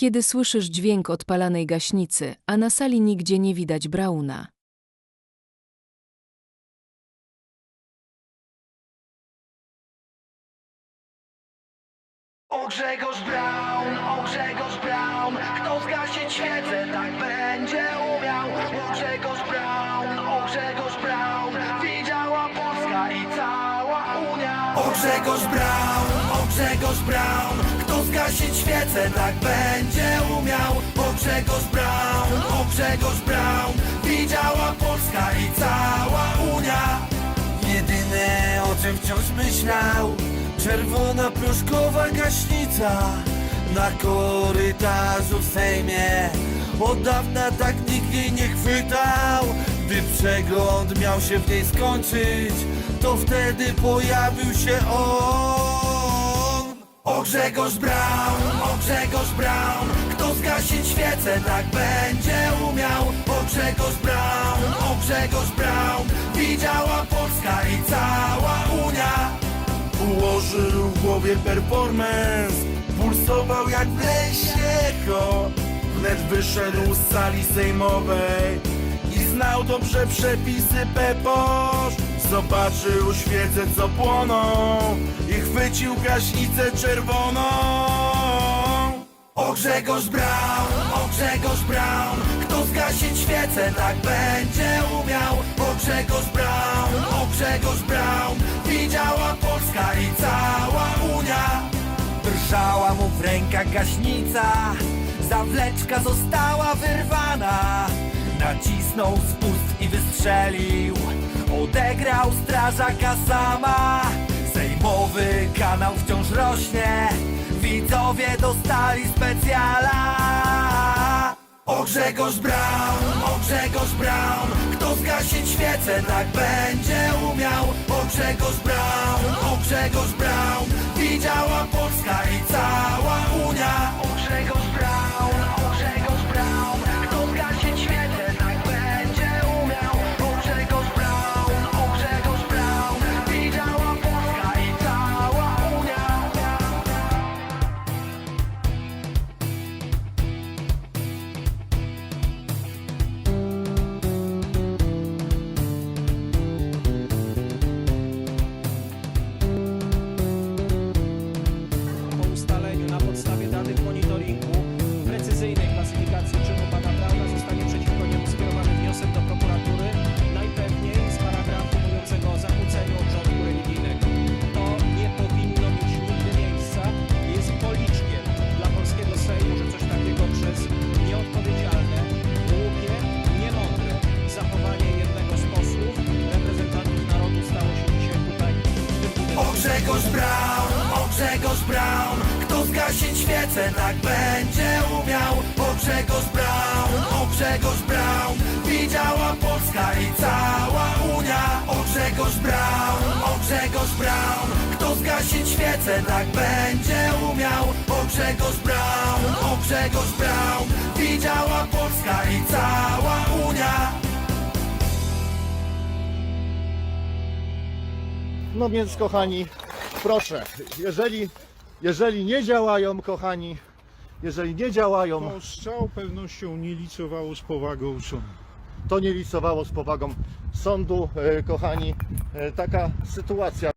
Kiedy słyszysz dźwięk odpalanej gaśnicy, a na sali nigdzie nie widać Brauna. O Grzegorz Braun, o Grzegorz Braun Kto zgasić świecę, tak będzie umiał O Grzegorz Braun, o Grzegorz Braun Widziała Polska i cała Unia O Grzegorz Braun, o Grzegorz Braun Zgasić świecę, tak będzie umiał. O Grzegorz Braun, o Grzegorz Braun Widziała Polska i cała Unia. Jedyne o czym wciąż myślał Czerwona proszkowa gaśnica Na korytarzu w Sejmie. Od dawna tak nikt jej nie chwytał. Gdy przegląd miał się w niej skończyć To wtedy pojawił się on O Grzegorz Braun, o Grzegorz Braun. Kto zgasić świecę, tak będzie umiał. O Grzegorz Braun, o Grzegorz Braun. Widziała Polska i cała Unia. Ułożył w głowie performance. Pulsował jak w lesie ho. Wnet wyszedł z sali sejmowej I znał dobrze przepisy Peposz Zobaczył świece co płoną chwycił gaśnicę czerwoną. O Grzegorz Braun, o Grzegorz Braun. Kto zgasić świecę, tak będzie umiał. O Grzegorz Braun, o Grzegorz Braun. Widziała Polska i cała Unia. Drżała mu w rękach gaśnica. Zawleczka została wyrwana. Nacisnął spust i wystrzelił. Odegrał strażaka sama Sejmowy kanał wciąż rośnie. Widzowie dostali specjala. O Grzegorz Braun, o Grzegorz Braun. Kto zgasić świecę, tak będzie umiał. O Grzegorz Braun, o Grzegorz Braun. Widziała Polska i cała Unia Grzegorz Braun, o Grzegorz Braun. Kto zgasić świecę, tak będzie umiał. O Grzegorz Braun, o Grzegorz Braun. Widziała Polska i cała Unia. O Grzegorz Braun, o Grzegorz Braun. Kto zgasić świecę, tak będzie umiał. O Grzegorz Braun, o Grzegorz Braun. Widziała Polska i cała Unia No więc kochani, proszę, jeżeli, jeżeli nie działają, kochani, jeżeli nie działają, To z całą pewnością nie licowało z powagą sądu. to nie licowało z powagą sądu, e, kochani, e, taka sytuacja.